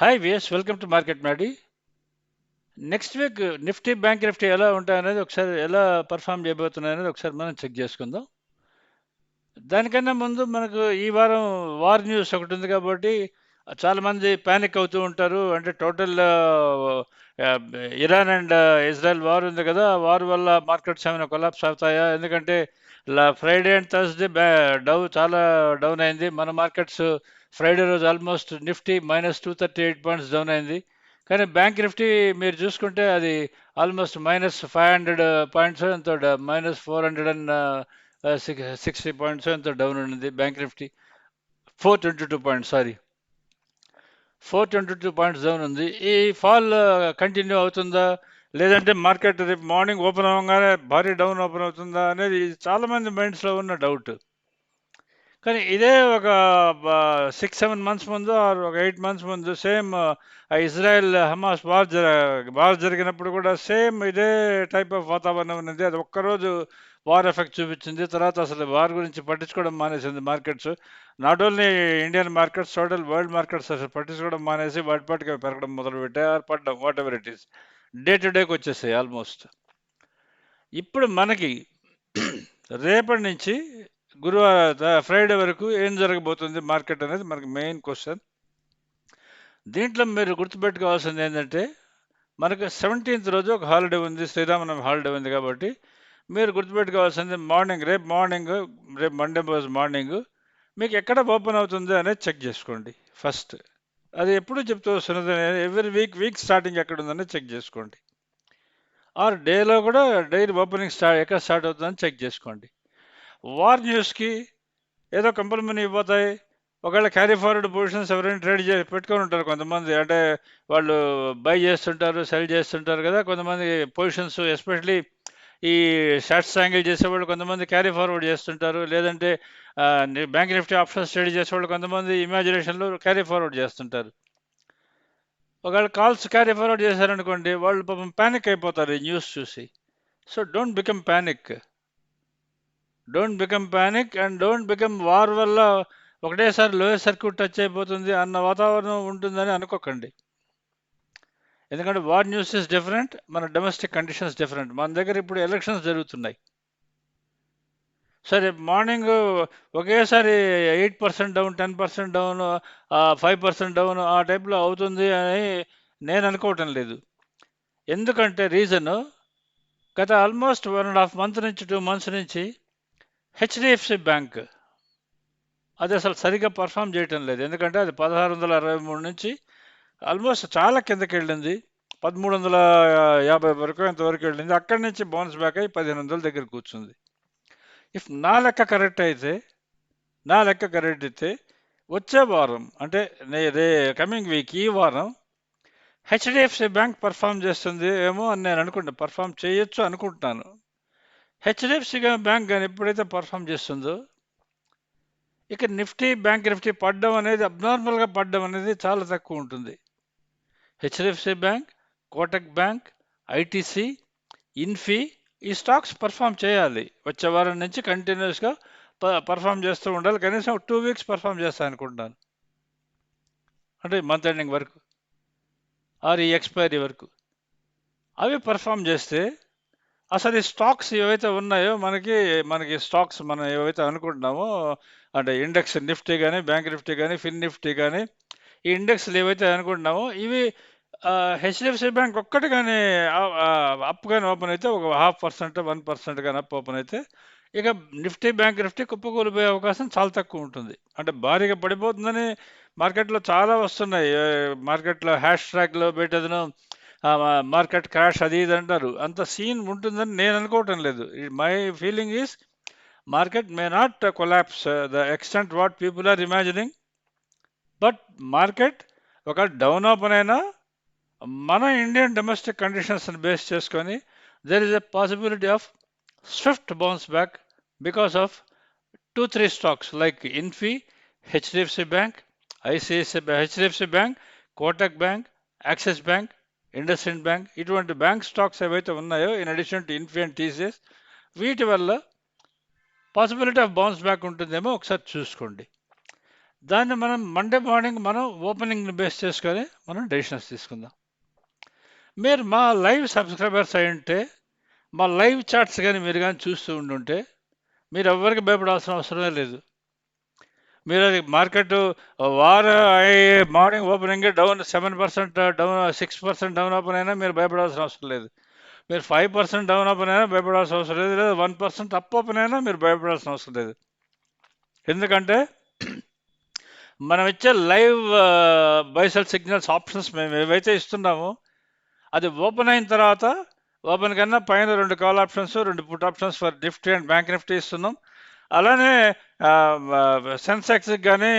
Hi V S welcome to market నాడి next week Nifty bank Nifty ఎలా ఉంటాయనేది ఒకసారి ఎలా పర్ఫామ్ చేయబోతున్నాయి అనేది ఒకసారి మనం చెక్ చేసుకుందాం. దానికన్నా ముందు మనకు ఈ వారం వార్ న్యూస్ ఒకటి ఉంది కాబట్టి చాలామంది ప్యానిక్ అవుతూ ఉంటారు. అంటే total Iran and Israel war ఉంది కదా. వార్ వల్ల మార్కెట్స్ ఏమైనా కొలాప్స్ అవుతాయా? ఎందుకంటే ఫ్రైడే అండ్ థర్స్డే డౌ చాలా డౌన్ అయింది. మన మార్కెట్స్ ఫ్రైడే రోజు almost Nifty minus two thirty eight points down అయింది. కానీ బ్యాంక్ నిఫ్టీ మీరు చూసుకుంటే అది almost minus five hundred points ఎంతో minus four hundred and six sixty points ఎంతో డౌన్ ఉంది bank Nifty four twenty two points sorry four twenty two points down ఉంది. ఈ ఫాల్ కంటిన్యూ uh, అవుతుందా? లేదంటే మార్కెట్ రేపు మార్నింగ్ ఓపెన్ అవ్వగానే భారీ డౌన్ ఓపెన్ అవుతుందా అనేది చాలామంది మైండ్స్లో ఉన్న డౌట్ కానీ ఇదే ఒక సిక్స్ సెవెన్ మంత్స్ ముందు ఆర్ ఒక ఎయిట్ మంత్స్ ముందు సేమ్ ఇజ్రాయెల్ హమాస్ వార్ జర వార్ జరిగినప్పుడు కూడా సేమ్ ఇదే టైప్ ఆఫ్ వాతావరణం ఉన్నది అది ఒక్కరోజు వార్ ఎఫెక్ట్ చూపించింది. తర్వాత అసలు వార్ గురించి పట్టించుకోవడం మానేసింది markets not only Indian markets total world markets అసలు పట్టించుకోవడం మానేసి వాటి పాటికి పెరగడం మొదలుపెట్టాయి ఆర్ పడడం whatever it is day to డేకి వచ్చేసాయి ఆల్మోస్ట్ ఇప్పుడు మనకి రేపటి నుంచి గురువారం ఫ్రైడే వరకు ఏం జరగబోతుంది మార్కెట్ అనేది మనకి మెయిన్ క్వశ్చన్. దీంట్లో మీరు గుర్తుపెట్టుకోవాల్సింది ఏంటంటే మనకు సెవెంటీన్త్ రోజు ఒక హాలిడే ఉంది శ్రీరామనవమి హాలిడే ఉంది కాబట్టి మీరు గుర్తుపెట్టుకోవాల్సింది మార్నింగ్ రేపు మార్నింగ్ రేపు మండే రోజు మార్నింగ్ మీకు ఎక్కడ ఓపెన్ అవుతుంది అనేది చెక్ చేసుకోండి ఫస్ట్. అది ఎప్పుడు చెప్తూ వస్తున్నది ఎవ్రీ వీక్ వీక్ స్టార్టింగ్ ఎక్కడ ఉందని చెక్ చేసుకోండి. ఆర్ డేలో కూడా డైలీ ఓపెనింగ్ స్టార్ట్ ఎక్కడ స్టార్ట్ అవుతుందని చెక్ చేసుకోండి. వార్ న్యూస్కి ఏదో కంపెనీ మనీ ఇవ్వతాయి. ఒకవేళ క్యారీ ఫార్వర్డ్ పొజిషన్స్ ఎవరైనా ట్రేడ్ చేసి పెట్టుకొని ఉంటారు కొంతమంది. అంటే వాళ్ళు బై చేస్తుంటారు సెల్ చేస్తుంటారు కదా కొంతమంది పొజిషన్స్ ఎస్పెషలీ ఈ షార్ట్స్ యాంగిల్ చేసేవాళ్ళు కొంతమంది క్యారీ ఫార్వర్డ్ చేస్తుంటారు. లేదంటే బ్యాంక్ నిఫ్టీ ఆప్షన్స్ ట్రేడ్ చేసేవాళ్ళు కొంతమంది ఇమాజినేషన్లో క్యారీ ఫార్వర్డ్ చేస్తుంటారు. ఒకవేళ కాల్స్ క్యారీ ఫార్వర్డ్ చేశారనుకోండి వాళ్ళు పాపం ప్యానిక్ అయిపోతారు ఈ న్యూస్ చూసి. So don't become panic don't become panic and don't become war వల్ల ఒకటేసారి లోయర్ సర్క్యూట్ టచ్ అయిపోతుంది అన్న వాతావరణం ఉంటుందని అనుకోకండి. ఎందుకంటే వార్ న్యూస్ ఇస్ డిఫరెంట్ మన డొమెస్టిక్ కండిషన్స్ డిఫరెంట్ మన దగ్గర ఇప్పుడు ఎలక్షన్స్ జరుగుతున్నాయి. సరే మార్నింగ్ ఒకేసారి eight percent down ten percent down five percent down ఆ టైప్లో అవుతుంది అని నేను అనుకోవటం లేదు. ఎందుకంటే రీజను గత almost one and half month నుంచి టూ మంత్స్ నుంచి హెచ్డిఎఫ్సి బ్యాంక్. అది అసలు సరిగ్గా పర్ఫామ్ చేయటం లేదు. ఎందుకంటే అది పదహారు వందల అరవై మూడు నుంచి ఆల్మోస్ట్ చాలా కిందకి వెళ్ళింది. పదమూడు వందల యాభై వరకు ఇంతవరకు వెళ్ళింది. అక్కడి నుంచి బౌన్స్ బ్యాక్ అయ్యి పదిహేను వందల దగ్గర కూర్చుంది. ఇఫ్ నా లెక్క కరెక్ట్ అయితే నా లెక్క కరెక్ట్ అయితే వచ్చే వారం అంటే రే కమింగ్ వీక్ ఈ వారం హెచ్డిఎఫ్సి బ్యాంక్ పర్ఫామ్ చేస్తుంది ఏమో అని నేను అనుకుంటాను పర్ఫామ్ చేయొచ్చు అనుకుంటున్నాను. హెచ్డిఎఫ్సి బ్యాంక్ కానీ ఎప్పుడైతే పర్ఫామ్ చేస్తుందో ఇక నిఫ్టీ బ్యాంక్ నిఫ్టీ పడడం అనేది అబ్నార్మల్గా పడడం అనేది చాలా తక్కువ ఉంటుంది. HDFC bank Kotak bank ITC Infy ఈ స్టాక్స్ పర్ఫామ్ చేయాలి. వచ్చే వారం నుంచి కంటిన్యూస్గా పర్ఫామ్ చేస్తూ ఉండాలి. కనీసం టూ వీక్స్ పర్ఫామ్ చేస్తాను అనుకుంటున్నాను అంటే మంత్ ఎండింగ్ వరకు ఆర్ ఈ ఎక్స్పైరీ వరకు. అవి పర్ఫామ్ చేస్తే అసలు ఈ స్టాక్స్ ఏవైతే ఉన్నాయో మనకి మనకి స్టాక్స్ మనం ఏవైతే అనుకుంటున్నామో అంటే ఇండెక్స్ నిఫ్టీ కానీ బ్యాంక్ నిఫ్టీ కానీ ఫిన్ నిఫ్టీ కానీ ఈ ఇండెక్స్లు ఏవైతే అనుకుంటున్నామో ఇవి హెచ్డిఎఫ్సి బ్యాంక్ ఒక్కటి కానీ అప్ కానీ ఓపెన్ అయితే ఒక హాఫ్ పర్సెంట్ వన్ పర్సెంట్ కానీ అప్ ఓపెన్ అయితే ఇక నిఫ్టీ బ్యాంక్ నిఫ్టీ కుప్పకూలిపోయే అవకాశం చాలా తక్కువ ఉంటుంది. అంటే భారీగా పడిపోతుందని మార్కెట్లో చాలా వస్తున్నాయి. మార్కెట్లో హ్యాష్ ట్రాక్లో పెట్టేదను మార్కెట్ క్రాష్ అది ఇది అంటారు. అంత సీన్ ఉంటుందని నేను అనుకోవటం లేదు. My feeling is market may not collapse. The extent what people are imagining but market ఒక డౌన్ ఓపెన్ అయినా మన ఇండియన్ డొమెస్టిక్ కండిషన్స్ని బేస్ చేసుకొని there is a possibility of swift bounce back because of two three stocks like Infy HDFC bank ICICI HDFC bank Kotak bank Axis bank IndusInd bank ఇటువంటి bank stocks ఏవైతే ఉన్నాయో in addition to ఇన్ఫియన్ TCS వీటి వల్ల possibility of bounce back ఉంటుందేమో ఒకసారి చూసుకోండి. దాన్ని మనం మండే మార్నింగ్ మనం ఓపెనింగ్ని బేస్ చేసుకొని మనం డెసిషన్స్ తీసుకుందాం. మీరు మా లైవ్ సబ్స్క్రైబర్స్ అయి ఉంటే మా లైవ్ చాట్స్ కానీ మీరు కానీ చూస్తూ ఉండుంటే మీరు ఎవరికి భయపడాల్సిన అవసరమే లేదు. మీరు అది మార్కెట్ వార morning opening down seven percent down six percent down open అయినా మీరు భయపడాల్సిన అవసరం లేదు. మీరు ఫైవ్ పర్సెంట్ డౌన్ ఓపెన్ అయినా భయపడాల్సిన అవసరం లేదు లేదా వన్ పర్సెంట్ అప్ ఓపెన్ అయినా మీరు భయపడాల్సిన అవసరం లేదు. ఎందుకంటే మనం ఇచ్చే లైవ్ బైసల్ సిగ్నల్స్ ఆప్షన్స్ మేము ఏవైతే ఇస్తున్నామో అది ఓపెన్ అయిన తర్వాత ఓపెన్ కన్నా పైన రెండు కాల్ ఆప్షన్స్ రెండు put options for Nifty and bank Nifty ఇస్తున్నాం. అలానే సెన్సెక్స్కి కానీ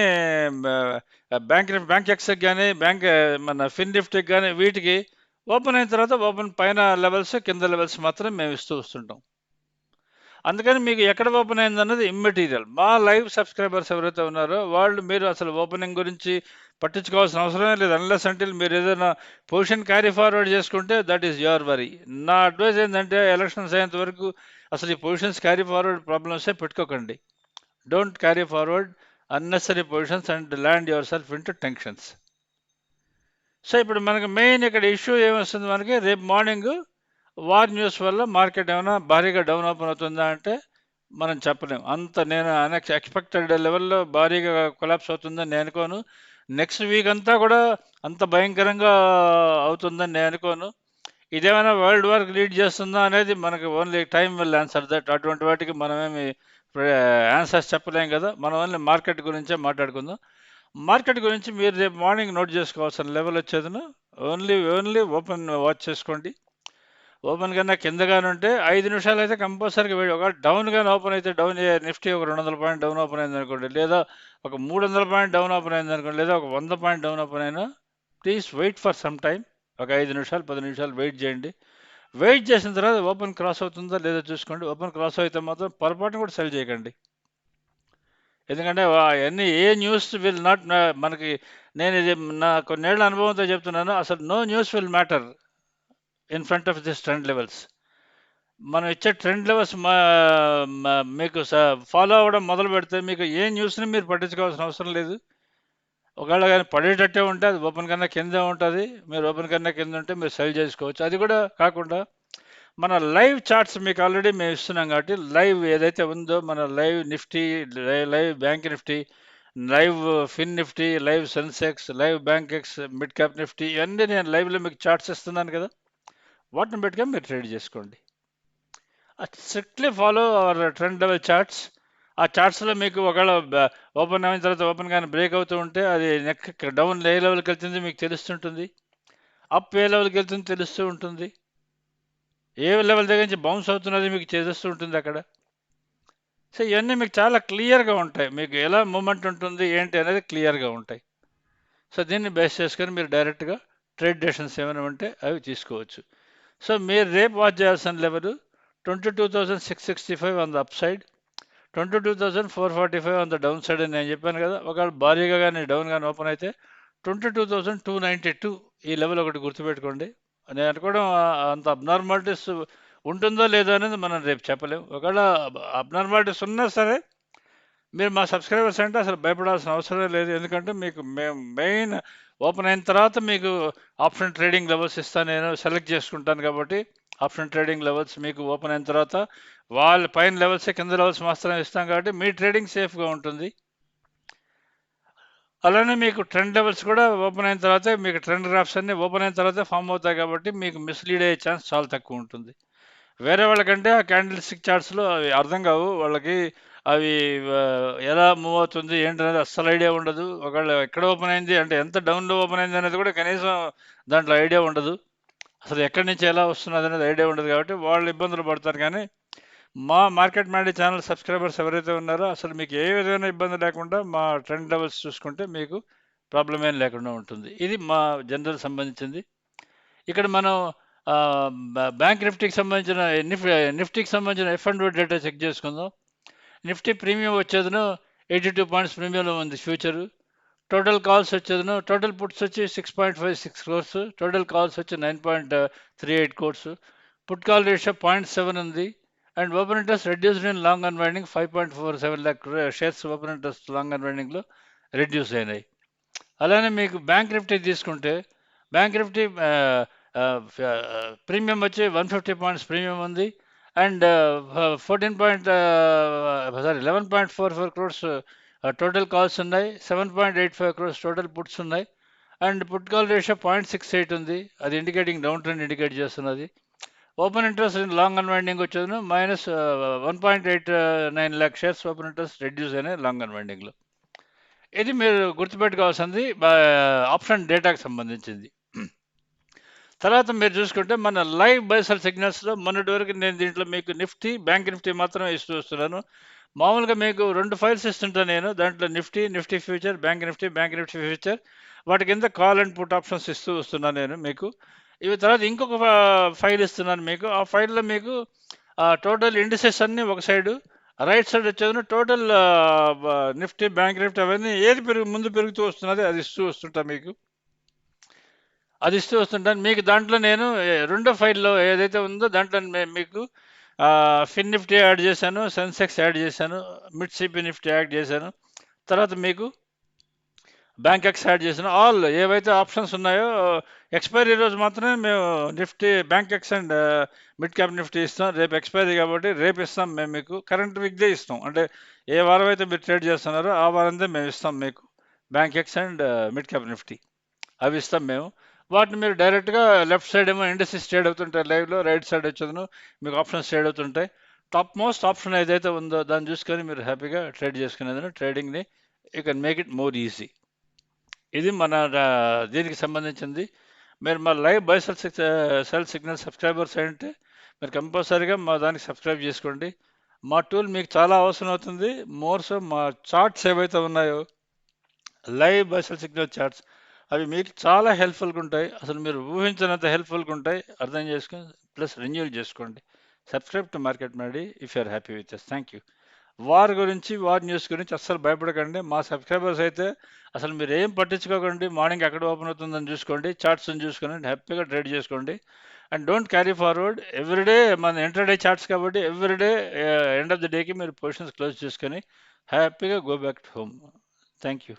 బ్యాంక్ బ్యాంక్ ఎక్స్కి కానీ బ్యాంక్ మన ఫిన్ నిఫ్టీకి కానీ వీటికి ఓపెన్ అయిన తర్వాత ఓపెన్ పైన లెవెల్స్ కింద లెవెల్స్ మాత్రం మేము ఇస్తూ వస్తుంటాం. అందుకని మీకు ఎక్కడ ఓపెన్ అయింది అన్నది ఇమ్మెటీరియల్. మా లైవ్ సబ్స్క్రైబర్స్ ఎవరైతే ఉన్నారో వాళ్ళు మీరు అసలు ఓపెనింగ్ గురించి పట్టించుకోవాల్సిన అవసరమే లేదు. అన్లెస్ అంటే మీరు ఏదైనా పొజిషన్ క్యారీ ఫార్వర్డ్ చేసుకుంటే దట్ ఈస్ యువర్ వరీ. నా అడ్వైజ్ ఏంటంటే ఎలక్షన్స్ అయ్యేంత వరకు అసలు ఈ పొజిషన్స్ క్యారీ ఫార్వర్డ్ ప్రాబ్లమ్సే పెట్టుకోకండి. Don't carry forward unnecessary positions and land yourself into tensions so ఇప్పుడు మనకి మెయిన్ ఇక్కడ ఇష్యూ ఏమొస్తుంది మనకి? రేపు మార్నింగ్ వార్ న్యూస్ వల్ల మార్కెట్ ఏమైనా భారీగా డౌన్ ఓపెన్ అవుతుందా అంటే మనం చెప్పలేం. అంత నేను అనెక్స్ ఎక్స్పెక్టెడ్ లెవెల్లో భారీగా కొలాప్స్ అవుతుందని నేను అనుకోను. నెక్స్ట్ వీక్ అంతా కూడా అంత భయంకరంగా అవుతుందని నేను అనుకోను. ఇదేమైనా వరల్డ్ వార్కి లీడ్ చేస్తుందా అనేది మనకి only time will answer that అటువంటి వాటికి మనమేమి ఆన్సర్స్ చెప్పలేం కదా. మనం ఓన్లీ మార్కెట్ గురించే మాట్లాడుకుందాం. మార్కెట్ గురించి మీరు రేపు మార్నింగ్ నోట్ చేసుకోవాల్సిన లెవెల్ వచ్చేదను. ఓన్లీ ఓన్లీ ఓపెన్ వాచ్ చేసుకోండి. ఓపెన్ కన్నా కిందగానే ఉంటే ఐదు నిమిషాలు అయితే కంపల్సరీగా వేడి. ఒక డౌన్ కానీ ఓపెన్ అయితే డౌన్ నిఫ్టీ ఒక రెండు వందల పాయింట్ డౌన్ ఓపెన్ అయింది అనుకోండి. లేదా ఒక మూడు వందల పాయింట్ డౌన్ ఓపెన్ అయింది అనుకోండి. లేదా ఒక వంద పాయింట్ డౌన్ ఓపెన్ అయినా please wait for some time ఒక ఐదు నిమిషాలు పది నిమిషాలు వెయిట్ చేయండి. వెయిట్ చేసిన తర్వాత ఓపెన్ క్రాస్ అవుతుందా లేదా చూసుకోండి. ఓపెన్ క్రాస్ అయితే మాత్రం పొరపాటును కూడా సెల్ చేయకండి. ఎందుకంటే అన్ని ఏ న్యూస్ విల్ నాట్ మనకి నేను ఇది నా కొన్నేళ్ళ అనుభవంతో చెప్తున్నాను. అసలు no news will matter in front of this trend levels మనం ఇచ్చే ట్రెండ్ లెవెల్స్ మా మీకు ఫాలో అవ్వడం మొదలు పెడితే మీకు ఏ న్యూస్ని మీరు పట్టించుకోవాల్సిన అవసరం లేదు. ఒకవేళ కానీ పడేటట్టే ఉంటే అది ఓపెన్ కన్నా కింద ఉంటుంది. మీరు ఓపెన్ కన్నా కింద ఉంటే మీరు సెల్ చేసుకోవచ్చు. అది కూడా కాకుండా మన లైవ్ చార్ట్స్ మీకు ఆల్రెడీ మేము ఇస్తున్నాం కాబట్టి లైవ్ ఏదైతే ఉందో మన live Nifty live bank Nifty live fin Nifty live Sensex live Bankex mid cap Nifty ఇవన్నీ నేను లైవ్లో మీకు చార్ట్స్ ఇస్తున్నాను కదా. వాటిని పెట్టుకొని మీరు ట్రేడ్ చేసుకోండి. Strictly follow our trend level charts ఆ చార్ట్స్లో మీకు ఒకవేళ ఓపెన్ అయిన తర్వాత ఓపెన్ కానీ బ్రేక్ అవుతూ ఉంటే అది నెక్ డౌన్ ఏ లెవెల్కి వెళ్తుంది మీకు తెలుస్తుంటుంది. అప్ ఏ లెవెల్కి వెళ్తుంది తెలుస్తూ ఉంటుంది. ఏ లెవెల్ దగ్గర నుంచి బౌన్స్ అవుతున్నది మీకు చేస్తూ ఉంటుంది అక్కడ. సో ఇవన్నీ మీకు చాలా క్లియర్గా ఉంటాయి. మీకు ఎలా మూమెంట్ ఉంటుంది ఏంటి అనేది క్లియర్గా ఉంటాయి. సో దీన్ని బేస్ చేసుకొని మీరు డైరెక్ట్గా ట్రేడ్ డెసిషన్స్ ఏమైనా ఉంటే అవి తీసుకోవచ్చు. సో మీరు రేపు వాచ్ చేయాల్సిన level twenty two thousand six sixty five on the up side. Twenty two thousand four forty five అంత డౌన్ సైడ్ అని నేను చెప్పాను కదా. ఒకవేళ భారీగా కానీ డౌన్ కానీ ఓపెన్ అయితే twenty two thousand two ninety two ఈ లెవెల్ ఒకటి గుర్తుపెట్టుకోండి. నేను అనుకోవడం అంత అబ్నార్మాలిటీస్ ఉంటుందో లేదో అనేది మనం రేపు చెప్పలేము ఒకవేళ అబ్నార్మాలిటీస్ ఉన్నా సరే మీరు మా సబ్స్క్రైబర్స్ అంటే అసలు భయపడాల్సిన అవసరం లేదు. ఎందుకంటే మీకు మేము మెయిన్ ఓపెన్ అయిన తర్వాత మీకు ఆప్షన్ ట్రేడింగ్ లెవెల్స్ ఇస్తాను. నేను సెలెక్ట్ చేసుకుంటాను కాబట్టి ఆప్షన్ ట్రేడింగ్ లెవెల్స్ మీకు ఓపెన్ అయిన తర్వాత వాళ్ళ పైన లెవెల్స్ కింద లెవెల్స్ మాత్రమే ఇస్తాం కాబట్టి మీ ట్రేడింగ్ సేఫ్గా ఉంటుంది. అలానే మీకు ట్రెండ్ లెవెల్స్ కూడా ఓపెన్ అయిన తర్వాత మీకు ట్రెండ్ గ్రాఫ్స్ అన్ని ఓపెన్ అయిన తర్వాత ఫామ్ అవుతాయి కాబట్టి మీకు మిస్లీడ్ అయ్యే ఛాన్స్ చాలా తక్కువ ఉంటుంది. వేరే వాళ్ళకంటే ఆ క్యాండిల్ స్టిక్ చార్ట్స్లో అవి అర్థం కావు. వాళ్ళకి అవి ఎలా మూవ్ అవుతుంది ఏంటనేది అస్సలు ఐడియా ఉండదు. ఒకవేళ ఎక్కడ ఓపెన్ అయింది అంటే ఎంత డౌన్లో ఓపెన్ అయింది అనేది కూడా కనీసం దాంట్లో ఐడియా ఉండదు. అసలు ఎక్కడి నుంచి ఎలా వస్తున్నది అనేది ఐడియా ఉండదు కాబట్టి వాళ్ళు ఇబ్బందులు పడతారు. కానీ మా మార్కెట్ మ్యాండీ ఛానల్ సబ్స్క్రైబర్స్ ఎవరైతే ఉన్నారో అసలు మీకు ఏ విధమైన ఇబ్బంది లేకుండా మా ట్రెండ్ లెవెల్స్ చూసుకుంటే మీకు ప్రాబ్లం ఏం లేకుండా ఉంటుంది. ఇది మా జనరల్ సంబంధించింది. ఇక్కడ మనం బ్యాంక్ నిఫ్టీకి సంబంధించిన నిఫ్టీ నిఫ్టీకి సంబంధించిన ఎఫ్ అండ్ డేటా చెక్ చేసుకుందాం. నిఫ్టీ ప్రీమియం వచ్చేదిను ఎయిటీ టూ పాయింట్స్ ప్రీమియంలో ఉంది ఫ్యూచరు. టోటల్ కాల్స్ వచ్చేదను. టోటల్ పుట్స్ వచ్చి six point five six crores total calls వచ్చి nine point three eight crores put call ratio point seven ఉంది. And open interest reduced in long unwinding five point four seven lakh shares open interest long అన్వైండింగ్లో reduce అయినాయి. అలానే మీకు bank Nifty తీసుకుంటే bank Nifty premium వచ్చి one fifty points premium ఉంది. And fourteen point sorry eleven point four four crores total calls ఉన్నాయి. Seven point eight five crores total puts ఉన్నాయి. And put call ratio point six eight ఉంది. అది indicating down trend indicate చేస్తున్నది. Open interest long unwinding వచ్చేది minus one point eight nine lakh shares open interest reduce అయినాయి long అన్వైండింగ్లో ఇది మీరు గుర్తుపెట్టుకోవాల్సింది. ఆప్షన్ డేటాకి సంబంధించింది. తర్వాత మీరు చూసుకుంటే మన లైవ్ బైసల్ సిగ్నల్స్లో మొన్నటి వరకు నేను దీంట్లో మీకు నిఫ్టీ బ్యాంక్ నిఫ్టీ మాత్రమే ఇస్తూ వస్తున్నాను. మామూలుగా మీకు రెండు ఫైల్స్ ఇస్తుంటా నేను. దాంట్లో Nifty Nifty future bank Nifty bank Nifty future వాటి కింద కాల్ అండ్ పుట్ ఆప్షన్స్ ఇస్తూ వస్తున్నాను నేను మీకు. ఇవి తర్వాత ఇంకొక ఫైల్ ఇస్తున్నాను మీకు. ఆ ఫైల్లో మీకు టోటల్ ఇండిసెస్ అన్నీ ఒక సైడు రైట్ సైడ్ వచ్చేది టోటల్ నిఫ్టీ బ్యాంక్ నిఫ్టీ అవన్నీ ఏది పెరుగు ముందు పెరుగుతూ వస్తున్నది అది ఇస్తూ వస్తుంటా మీకు. అది ఇస్తూ వస్తుంటాను. మీకు దాంట్లో నేను రెండో ఫైల్లో ఏదైతే ఉందో దాంట్లో మీకు ఫిన్ నిఫ్టీ యాడ్ చేశాను సెన్సెక్స్ యాడ్ చేశాను మిడ్ సిపి నిఫ్టీ యాడ్ చేశాను. తర్వాత మీకు బ్యాంక్ ఎక్స్ యాడ్ చేశాను. ఆల్ ఏవైతే ఆప్షన్స్ ఉన్నాయో ఎక్స్పైరీ రోజు మాత్రమే మేము Nifty Bankex and mid cap Nifty ఇస్తాం. రేపు ఎక్స్పైరీ కాబట్టి రేపు ఇస్తాం మేము మీకు. కరెంట్ వీక్దే ఇస్తాం. అంటే ఏ వారం అయితే మీరు ట్రేడ్ చేస్తున్నారో ఆ వారందే మేము ఇస్తాం మీకు. Bankex and mid cap Nifty అవి ఇస్తాం మేము. వాటిని మీరు డైరెక్ట్గా లెఫ్ట్ సైడ్ ఏమో ఇండస్ట్రీస్ ట్రేడ్ అవుతుంటాయి లైవ్లో రైట్ సైడ్ వచ్చేదను మీకు ఆప్షన్స్ ట్రేడ్ అవుతుంటాయి. టాప్ మోస్ట్ ఆప్షన్ ఏదైతే ఉందో దాన్ని చూసుకొని మీరు హ్యాపీగా ట్రేడ్ చేసుకునేదని ట్రేడింగ్ని you can make it more easy. ఇది మన దీనికి సంబంధించింది. మీరు మా live buy sell sell signal subscribers అంటే మీరు కంపల్సరీగా మా దానికి సబ్స్క్రైబ్ చేసుకోండి. మా టూల్ మీకు చాలా అవసరం అవుతుంది. మోర్ సో మా చార్ట్స్ ఏవైతే ఉన్నాయో లైవ్ బైసల్ సిగ్నల్ చార్ట్స్ అవి మీకు చాలా హెల్ప్ఫుల్గా ఉంటాయి. అసలు మీరు ఊహించినంత హెల్ప్ఫుల్గా ఉంటాయి. అర్థం చేసుకొని ప్లస్ రెన్యూల్ చేసుకోండి. Subscribe to market మేడీ if you are happy with us thank you war గురించి వార్ న్యూస్ గురించి అస్సలు భయపడకండి. మా సబ్స్క్రైబర్స్ అయితే అసలు మీరు ఏం పట్టించుకోకండి. మార్నింగ్ ఎక్కడ ఓపెన్ అవుతుందని చూసుకోండి. చార్ట్స్ని చూసుకుని హ్యాపీగా ట్రేడ్ చేసుకోండి. And don't carry forward everyday మన ఇంటర్డే చార్ట్స్ కాబట్టి ఎవ్రీడే ఎండ్ ఆఫ్ ద డేకి మీరు పొజిషన్స్ క్లోజ్ చేసుకొని హ్యాపీగా go back to home thank you